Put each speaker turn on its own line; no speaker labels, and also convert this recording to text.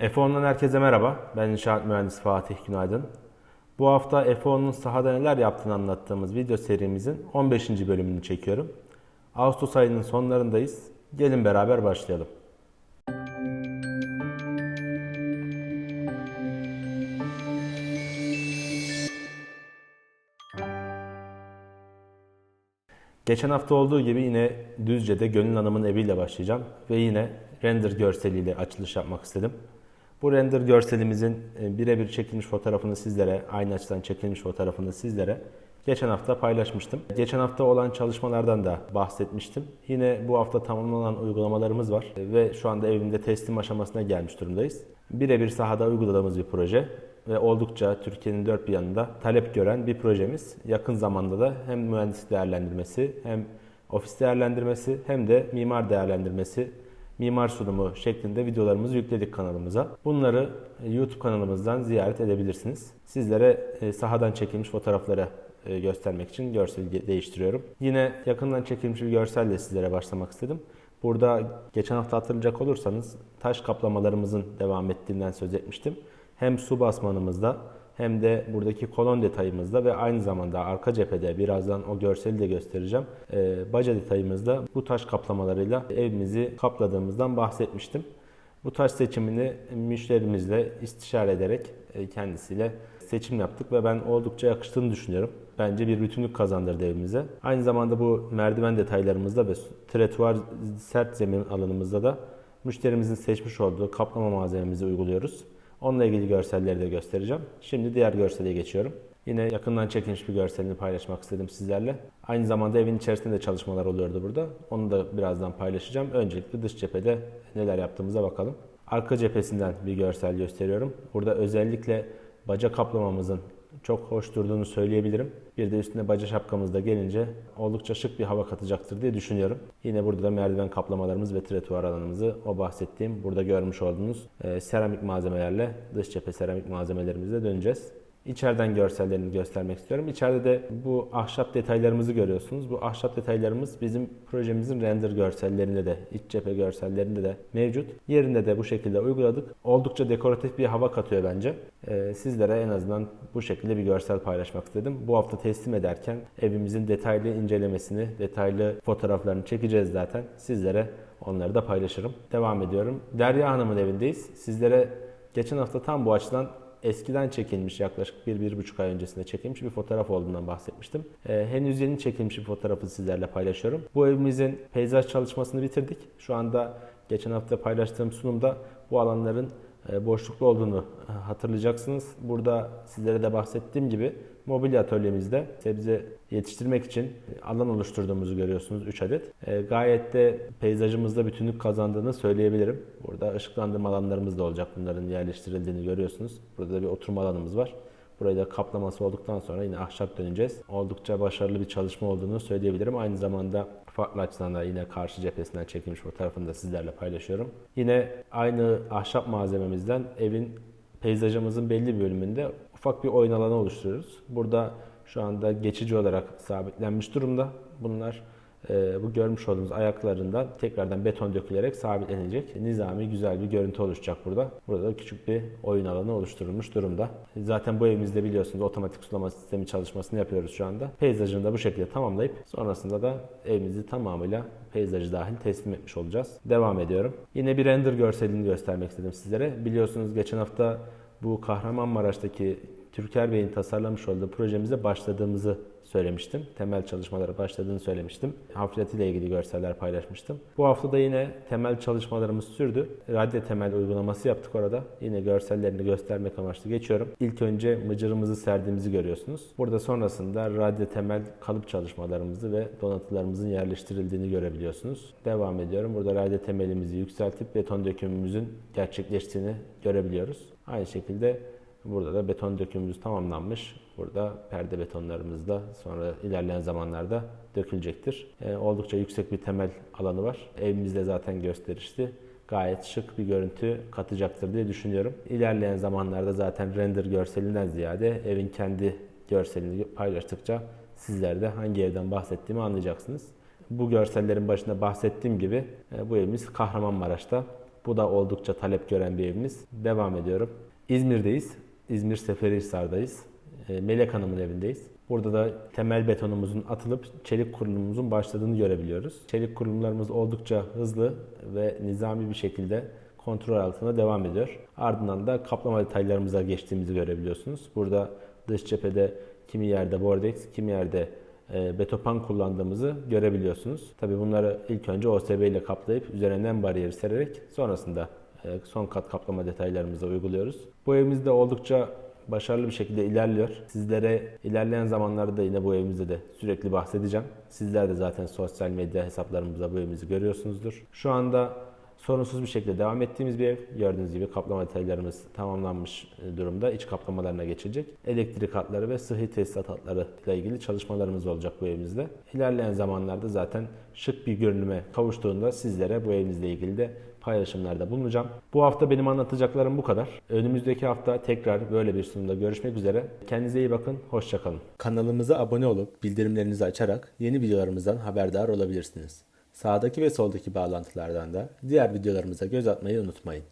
F10'dan herkese merhaba. Ben inşaat mühendisi Fatih Günaydın. Bu hafta F10'un sahada neler yaptığını anlattığımız video serimizin 15. bölümünü çekiyorum. Ağustos ayının sonlarındayız. Gelin beraber başlayalım. Geçen hafta olduğu gibi yine Düzce'de Gönül Hanım'ın eviyle başlayacağım ve yine render görseliyle açılış yapmak istedim. Bu render görselimizin e, birebir çekilmiş fotoğrafını sizlere, aynı açıdan çekilmiş fotoğrafını sizlere geçen hafta paylaşmıştım. Geçen hafta olan çalışmalardan da bahsetmiştim. Yine bu hafta tamamlanan uygulamalarımız var ve şu anda evimde teslim aşamasına gelmiş durumdayız. Birebir sahada uyguladığımız bir proje ve oldukça Türkiye'nin dört bir yanında talep gören bir projemiz. Yakın zamanda da hem mühendislik değerlendirmesi hem ofis değerlendirmesi hem de mimar değerlendirmesi mimar sunumu şeklinde videolarımızı yükledik kanalımıza. Bunları e, YouTube kanalımızdan ziyaret edebilirsiniz. Sizlere e, sahadan çekilmiş fotoğrafları e, göstermek için görseli değiştiriyorum. Yine yakından çekilmiş bir görselle sizlere başlamak istedim. Burada geçen hafta hatırlayacak olursanız taş kaplamalarımızın devam ettiğinden söz etmiştim. Hem su basmanımızda hem de buradaki kolon detayımızda ve aynı zamanda arka cephede birazdan o görseli de göstereceğim. Ee, baca detayımızda bu taş kaplamalarıyla evimizi kapladığımızdan bahsetmiştim. Bu taş seçimini müşterimizle istişare ederek e, kendisiyle seçim yaptık ve ben oldukça yakıştığını düşünüyorum. Bence bir bütünlük kazandırdı evimize. Aynı zamanda bu merdiven detaylarımızda ve tretuar sert zemin alanımızda da müşterimizin seçmiş olduğu kaplama malzememizi uyguluyoruz. Onunla ilgili görselleri de göstereceğim. Şimdi diğer görsele geçiyorum. Yine yakından çekilmiş bir görselini paylaşmak istedim sizlerle. Aynı zamanda evin içerisinde de çalışmalar oluyordu burada. Onu da birazdan paylaşacağım. Öncelikle dış cephede neler yaptığımıza bakalım. Arka cephesinden bir görsel gösteriyorum. Burada özellikle baca kaplamamızın çok hoş durduğunu söyleyebilirim. Bir de üstüne baca şapkamız da gelince oldukça şık bir hava katacaktır diye düşünüyorum. Yine burada da merdiven kaplamalarımız ve tretuar alanımızı o bahsettiğim burada görmüş olduğunuz e, seramik malzemelerle dış cephe seramik malzemelerimize döneceğiz. İçeriden görsellerini göstermek istiyorum. İçeride de bu ahşap detaylarımızı görüyorsunuz. Bu ahşap detaylarımız bizim projemizin render görsellerinde de, iç cephe görsellerinde de mevcut. Yerinde de bu şekilde uyguladık. Oldukça dekoratif bir hava katıyor bence. Ee, sizlere en azından bu şekilde bir görsel paylaşmak istedim. Bu hafta teslim ederken evimizin detaylı incelemesini, detaylı fotoğraflarını çekeceğiz zaten. Sizlere onları da paylaşırım. Devam ediyorum. Derya Hanım'ın evindeyiz. Sizlere geçen hafta tam bu açıdan eskiden çekilmiş yaklaşık 1-1,5 ay öncesinde çekilmiş bir fotoğraf olduğundan bahsetmiştim. Ee, henüz yeni çekilmiş bir fotoğrafı sizlerle paylaşıyorum. Bu evimizin peyzaj çalışmasını bitirdik. Şu anda geçen hafta paylaştığım sunumda bu alanların boşluklu olduğunu e, hatırlayacaksınız. Burada sizlere de bahsettiğim gibi mobilya atölyemizde sebze yetiştirmek için alan oluşturduğumuzu görüyorsunuz 3 adet. E, gayet de peyzajımızda bütünlük kazandığını söyleyebilirim. Burada ışıklandırma alanlarımız da olacak. Bunların yerleştirildiğini görüyorsunuz. Burada da bir oturma alanımız var. Burayı da kaplaması olduktan sonra yine ahşap döneceğiz. Oldukça başarılı bir çalışma olduğunu söyleyebilirim. Aynı zamanda farklı açıdan da yine karşı cephesinden çekilmiş fotoğrafını da sizlerle paylaşıyorum. Yine aynı ahşap malzememizden evin peyzajımızın belli bir bölümünde ufak bir oyun alanı oluşturuyoruz. Burada şu anda geçici olarak sabitlenmiş durumda. Bunlar e, bu görmüş olduğunuz ayaklarından tekrardan beton dökülerek sabitlenecek. Nizami güzel bir görüntü oluşacak burada. Burada da küçük bir oyun alanı oluşturulmuş durumda. Zaten bu evimizde biliyorsunuz otomatik sulama sistemi çalışmasını yapıyoruz şu anda. Peyzajını da bu şekilde tamamlayıp sonrasında da evimizi tamamıyla peyzajı dahil teslim etmiş olacağız. Devam ediyorum. Yine bir render görselini göstermek istedim sizlere. Biliyorsunuz geçen hafta bu Kahramanmaraş'taki Türker Bey'in tasarlamış olduğu projemize başladığımızı söylemiştim. Temel çalışmalara başladığını söylemiştim. İle ilgili görseller paylaşmıştım. Bu hafta da yine temel çalışmalarımız sürdü. Radyo temel uygulaması yaptık orada. Yine görsellerini göstermek amaçlı geçiyorum. İlk önce mıcırımızı serdiğimizi görüyorsunuz. Burada sonrasında radyo temel kalıp çalışmalarımızı ve donatılarımızın yerleştirildiğini görebiliyorsunuz. Devam ediyorum. Burada radyo temelimizi yükseltip beton dökümümüzün gerçekleştiğini görebiliyoruz. Aynı şekilde Burada da beton dökümümüz tamamlanmış. Burada perde betonlarımız da sonra ilerleyen zamanlarda dökülecektir. E, oldukça yüksek bir temel alanı var. Evimizde zaten gösterişli. Gayet şık bir görüntü katacaktır diye düşünüyorum. İlerleyen zamanlarda zaten render görselinden ziyade evin kendi görselini paylaştıkça sizler de hangi evden bahsettiğimi anlayacaksınız. Bu görsellerin başında bahsettiğim gibi e, bu evimiz Kahramanmaraş'ta Bu da oldukça talep gören bir evimiz. Devam ediyorum. İzmir'deyiz. İzmir Seferihisar'dayız. E, Melek Hanım'ın evindeyiz. Burada da temel betonumuzun atılıp çelik kurulumumuzun başladığını görebiliyoruz. Çelik kurulumlarımız oldukça hızlı ve nizami bir şekilde kontrol altında devam ediyor. Ardından da kaplama detaylarımıza geçtiğimizi görebiliyorsunuz. Burada dış cephede kimi yerde bordex, kimi yerde e, betopan kullandığımızı görebiliyorsunuz. Tabi bunları ilk önce OSB ile kaplayıp üzerine nem bariyeri sererek sonrasında son kat kaplama detaylarımızı uyguluyoruz. Bu evimizde oldukça başarılı bir şekilde ilerliyor. Sizlere ilerleyen zamanlarda yine bu evimizde de sürekli bahsedeceğim. Sizler de zaten sosyal medya hesaplarımızda bu evimizi görüyorsunuzdur. Şu anda sorunsuz bir şekilde devam ettiğimiz bir ev. Gördüğünüz gibi kaplama detaylarımız tamamlanmış e, durumda. İç kaplamalarına geçecek. Elektrik hatları ve sıhhi tesisat hatları ile ilgili çalışmalarımız olacak bu evimizde. İlerleyen zamanlarda zaten şık bir görünüme kavuştuğunda sizlere bu evimizle ilgili de paylaşımlarda bulunacağım. Bu hafta benim anlatacaklarım bu kadar. Önümüzdeki hafta tekrar böyle bir sunumda görüşmek üzere. Kendinize iyi bakın, hoşçakalın. Kanalımıza abone olup bildirimlerinizi açarak yeni videolarımızdan haberdar olabilirsiniz. Sağdaki ve soldaki bağlantılardan da diğer videolarımıza göz atmayı unutmayın.